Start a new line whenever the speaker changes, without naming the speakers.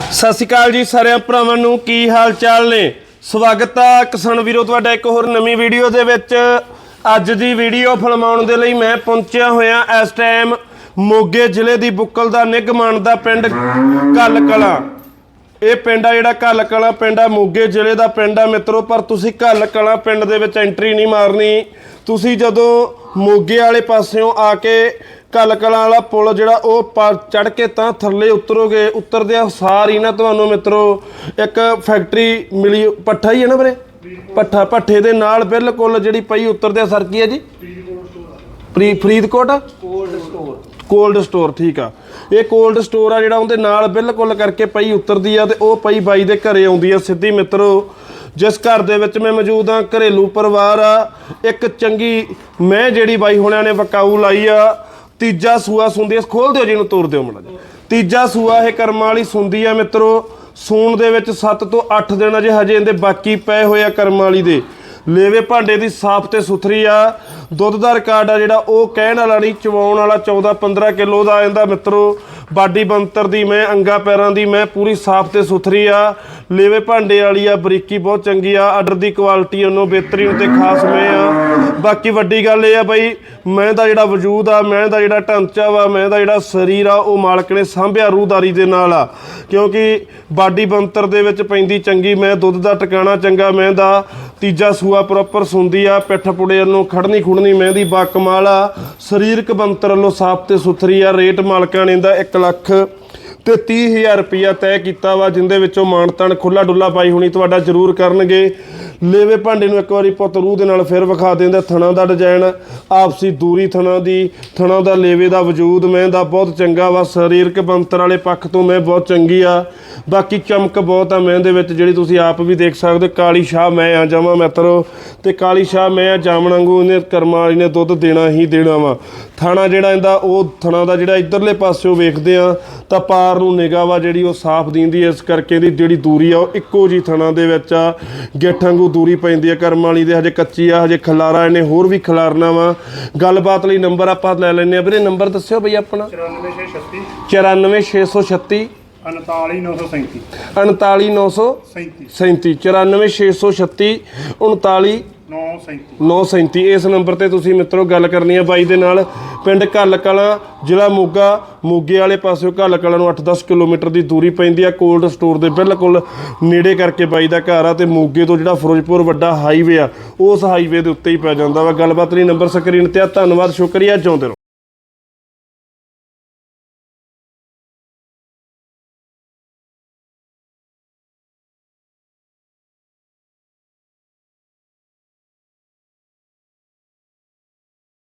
ਸਤਿ ਸ਼੍ਰੀ ਅਕਾਲ ਜੀ ਸਾਰਿਆਂ ਭਰਾਵਾਂ ਨੂੰ, ਕੀ ਹਾਲ ਚਾਲ ਨੇ? ਸਵਾਗਤ ਆ ਕਿਸਾਨ ਵੀਰੋ, ਤੁਹਾਡਾ ਇੱਕ ਹੋਰ ਨਵੀਂ ਵੀਡੀਓ ਦੇ ਵਿੱਚ। ਅੱਜ ਦੀ ਵੀਡੀਓ ਫਿਲਮਾਉਣ ਦੇ ਲਈ ਮੈਂ ਪਹੁੰਚਿਆ ਹੋਇਆ ਇਸ ਟਾਈਮ ਮੋਗੇ ਜ਼ਿਲ੍ਹੇ ਦੀ ਬੁੱਕਲ ਦਾ ਨਿਗਮਾਨ ਦਾ ਪਿੰਡ ਕੱਲ ਕਲਾਂ ਇਹ ਪਿੰਡ ਆ ਜਿਹੜਾ ਕੱਲ ਕਲਾਂ ਪਿੰਡ ਆ ਮੋਗੇ ਜ਼ਿਲ੍ਹੇ ਦਾ ਪਿੰਡ ਆ ਮਿੱਤਰੋ ਪਰ ਤੁਸੀਂ ਕੱਲ ਕਲਾਂ ਪਿੰਡ ਦੇ ਵਿੱਚ ਐਂਟਰੀ ਨਹੀਂ ਮਾਰਨੀ। ਤੁਸੀਂ ਜਦੋਂ ਮੋਗੇ ਵਾਲੇ ਪਾਸਿਓਂ ਆ ਕੇ ਕੱਲ ਕਲਾਂ ਵਾਲਾ ਪੁਲ ਜਿਹੜਾ ਉਹ ਚੜ ਕੇ ਤਾਂ ਥੱਲੇ ਉਤਰੋਗੇ ਉਤਰਦੇ ਸਾਰ ਹੀ ਨਾ ਤੁਹਾਨੂੰ ਮਿੱਤਰੋ ਇੱਕ ਫੈਕਟਰੀ ਮਿਲੀ ਪੱਠਾ ਹੀ ਹੈ ਨਾ ਵੀਰੇ? ਪੱਠਾ ਪੱਠੇ ਦੇ ਨਾਲ ਬਿਲਕੁਲ ਜਿਹੜੀ ਪਈ ਉਤਰਦੇ ਸਰ ਕੀ ਹੈ ਜੀ? Free Faridkot? Cold store cold store, ਠੀਕ ਆ। ਇਹ ਕੋਲਡ ਸਟੋਰ ਆ ਜਿਹੜਾ ਉਹਦੇ ਨਾਲ ਬਿਲਕੁਲ ਕਰਕੇ ਪਈ ਉਤਰਦੀ ਆ ਤੇ ਉਹ ਪਈ ਬਾਈ ਦੇ ਘਰੇ ਆਉਂਦੀ ਆ ਸਿੱਧੀ ਮਿੱਤਰੋ। ਜਿਸ ਘਰ ਦੇ ਵਿੱਚ ਮੈਂ ਮੌਜੂਦ ਆ, ਘਰੇਲੂ ਪਰਿਵਾਰ ਆ। ਇੱਕ ਚੰਗੀ ਮੈਂ ਜਿਹੜੀ ਬਾਈ ਹੁਣਿਆਂ ਨੇ ਵਕਾਊ ਲਾਈ ਆ, ਤੀਜਾ ਸੂਆ ਸੁੰਦੀ ਆ। ਖੋਲ ਦਿਓ ਜੀ ਇਹਨੂੰ ਤੋੜ ਦਿਓ ਮੜਾ ਤੀਜਾ ਸੂਆ ਇਹ ਕਰਮਾਂ ਵਾਲੀ ਸੁੰਦੀ ਆ ਮਿੱਤਰੋ। ਸੂਣ ਦੇ ਵਿੱਚ 7 ਤੋਂ 8 ਦਿਨ ਅਜੇ ਹਜੇ ਇਹਦੇ ਬਾਕੀ ਪਏ ਹੋਏ ਆ ਕਰਮਾਂ ਵਾਲੀ ਦੇ। ਲੇਵੇ ਭਾਂਡੇ ਦੀ ਸਾਫ਼ ਤੇ ਸੁਥਰੀ ਆ। ਦੁੱਧ ਦਾ ਰਿਕਾਰਡ ਆ ਜਿਹੜਾ, ਉਹ ਕਹਿਣ ਵਾਲਾ ਨਹੀਂ, ਚਵਾਉਣ ਵਾਲਾ 14 15 ਕਿਲੋ ਦਾ ਆਂਦਾ ਮਿੱਤਰੋ। ਬਾਡੀ ਬੰਤਰ ਦੀ ਮੈਂ, ਅੰਗਾ ਪੈਰਾਂ ਦੀ ਮੈਂ, ਪੂਰੀ ਸਾਫ਼ ਤੇ ਸੁਥਰੀ ਆ। ਲੇਵੇ ਭਾਂਡੇ ਵਾਲੀ ਆ, ਬਰੀਕੀ ਬਹੁਤ ਚੰਗੀ ਆ। ਆਰਡਰ ਦੀ ਕੁਆਲਿਟੀ ਉਹਨੂੰ ਬਿਹਤਰੀਨ ਤੇ ਖਾਸ ਮੈਂ ਆ। ਬਾਕੀ ਵੱਡੀ ਗੱਲ ਇਹ ਆ ਬਈ, ਮੈਂ ਦਾ ਜਿਹੜਾ ਵਜੂਦ ਆ, ਮੈਂ ਦਾ ਜਿਹੜਾ ਢਾਂਚਾ ਵਾ, ਮੈਂ ਦਾ ਜਿਹੜਾ ਸਰੀਰ ਆ, ਉਹ ਮਾਲਕ ਨੇ ਸਾਂਭਿਆ ਰੂਹਦਾਰੀ ਦੇ ਨਾਲ ਆ। ਕਿਉਂਕਿ ਬਾਡੀ ਬੰਤਰ ਦੇ ਵਿੱਚ ਪੈਂਦੀ ਚੰਗੀ ਮੈਂ, ਦੁੱਧ ਦਾ ਟਿਕਾਣਾ ਚੰਗਾ ਮੈਂ ਦਾ। ਤੀਜਾ ਸੂਆ ਪ੍ਰੋਪਰ ਸੁੰਦੀ ਆ, ਪਿੱਠ ਪੁੜੇ ਨੂੰ ਖੜਨੀ ਖੁੜਨੀ, ਮਹਿੰਦੀ ਬਾ ਕਮਾਲ ਆ ਸਰੀਰਕ ਬੰਤਰ ਵੱਲੋਂ ਸਾਫ਼ ਤੇ ਸੁਥਰੀ ਆ, ਰੇਟ ਮਾਲਕਾਂ ਨੇ ਦਾ 1 ਲੱਖ ਤੇ 30000 ਰੁਪਿਆ ਤੈਅ ਕੀਤਾ ਵਾ, ਜਿੰਦੇ ਵਿੱਚੋਂ ਮਾਨਤਨ ਖੁੱਲਾ ਡੁੱਲਾ ਪਾਈ ਹੋਣੀ ਤੁਹਾਡਾ ਜ਼ਰੂਰ ਕਰਨਗੇ। ਲੇਵੇ ਭਾਂਡੇ ਨੂੰ ਇੱਕ ਵਾਰੀ ਪੁੱਤ ਰੂਹ ਦੇ ਨਾਲ ਫਿਰ ਵਿਖਾ ਦਿੰਦੇ, ਥਣਾ ਦਾ ਡਿਜ਼ਾਈਨ, ਆਪਸੀ ਦੂਰੀ ਥਣਾ ਦੀ, ਥਣਾ ਦਾ ਲੇਵੇ ਦਾ ਵਜੂਦ, ਮੈਂ ਦਾ ਬਹੁਤ ਚੰਗਾ ਵਾ, ਸਰੀਰਕ ਬੰਤਰ ਵਾਲੇ ਪੱਖ ਤੋਂ ਮੈਂ ਬਹੁਤ ਚੰਗੀ ਆ। ਬਾਕੀ ਚਮਕ ਬਹੁਤ ਆ ਮੈਂ ਦੇ ਵਿੱਚ, ਜਿਹੜੀ ਤੁਸੀਂ ਆਪ ਵੀ ਦੇਖ ਸਕਦੇ ਹੋ। ਕਾਲੀ ਸ਼ਾਹ ਮੈਂ ਆ ਜਾਵਾਂ ਮਿੱਤਰੋ। ਤੇ ਕਾਲੀ ਸ਼ਾਹ ਮੈਂ ਆ ਜਾਮਣ ਵਾਂਗੂ ਇਹਨੇ ਕਰਮਾਂ ਵਾਲੀ ਨੇ ਦੁੱਧ ਦੇਣਾ ਹੀ ਦੇਣਾ ਵਾ। ਥਣਾ ਜਿਹੜਾ ਇਹਦਾ, ਉਹ ਥਣਾ ਦਾ ਜਿਹੜਾ ਇਧਰਲੇ ਪਾਸਿਓ ਵੇਖਦੇ ਆ, ਤਾਂ ਪਾ ਪਾਰ ਨੂੰ ਨਿਗਾਹ ਵਾ ਜਿਹੜੀ ਉਹ ਸਾਫ਼ ਦਿੰਦੀ ਇਸ ਕਰਕੇ ਇਹਦੀ ਜਿਹੜੀ ਦੂਰੀ ਆ ਉਹ ਇੱਕੋ ਜੀ ਥਣਾ ਦੇ ਵਿੱਚ ਆ। ਗਿੱਠ ਵਾਂਗੂ ਦੂਰੀ ਪੈਂਦੀ ਆ ਕਰਮਾਂ ਵਾਲੀ ਦੇ ਹਜੇ ਕੱਚੀ ਆ ਹਜੇ ਖਲਾਰਾ ਇਹਨੇ ਹੋਰ ਵੀ ਖਲਾਰਨਾ ਵਾ। ਗੱਲਬਾਤ ਲਈ ਨੰਬਰ ਆਪਾਂ ਲੈ ਲੈਨੇ ਆ। ਵੀਰੇ ਨੰਬਰ ਦੱਸਿਓ ਬਈ ਆਪਣਾ।
94636
94636
49937
39937
37
94636 39
937
937 ਇਸ ਨੰਬਰ ਤੇ ਤੁਸੀਂ ਮਿੱਤਰੋ ਗੱਲ ਕਰਨੀ ਹੈ ਬਾਈ ਦੇ ਨਾਲ। ਪਿੰਡ ਘੱਲ ਕਲਾਂ ਜ਼ਿਲ੍ਹਾ ਮੋਗਾ, ਮੋਗੇ ਵਾਲੇ ਪਾਸਿਓਂ ਘੱਲ ਕਲਾਂ ਨੂੰ 8-10 ਕਿਲੋਮੀਟਰ ਦੀ ਦੂਰੀ ਪੈਂਦੀ ਆ, ਕੋਲਡ ਸਟੋਰ ਦੇ ਬਿਲਕੁਲ ਨੇੜੇ ਕਰਕੇ ਬਾਈ ਦਾ ਘਰ ਆ ਤੇ ਮੋਗੇ ਤੋਂ ਜਿਹੜਾ ਫਿਰੋਜ਼ਪੁਰ ਵੱਡਾ ਹਾਈਵੇ ਆ, ਉਸ ਹਾਈਵੇ ਦੇ ਉੱਤੇ ਹੀ ਪੈ ਜਾਂਦਾ ਵਾ। ਗੱਲਬਾਤ ਲਈ ਨੰਬਰ ਸਕਰੀਨ ਤੇ ਆ, ਧੰਨਵਾਦ, ਸ਼ੁਕਰੀਆ, ਜਿਉਂਦੇ ਰਹੋ।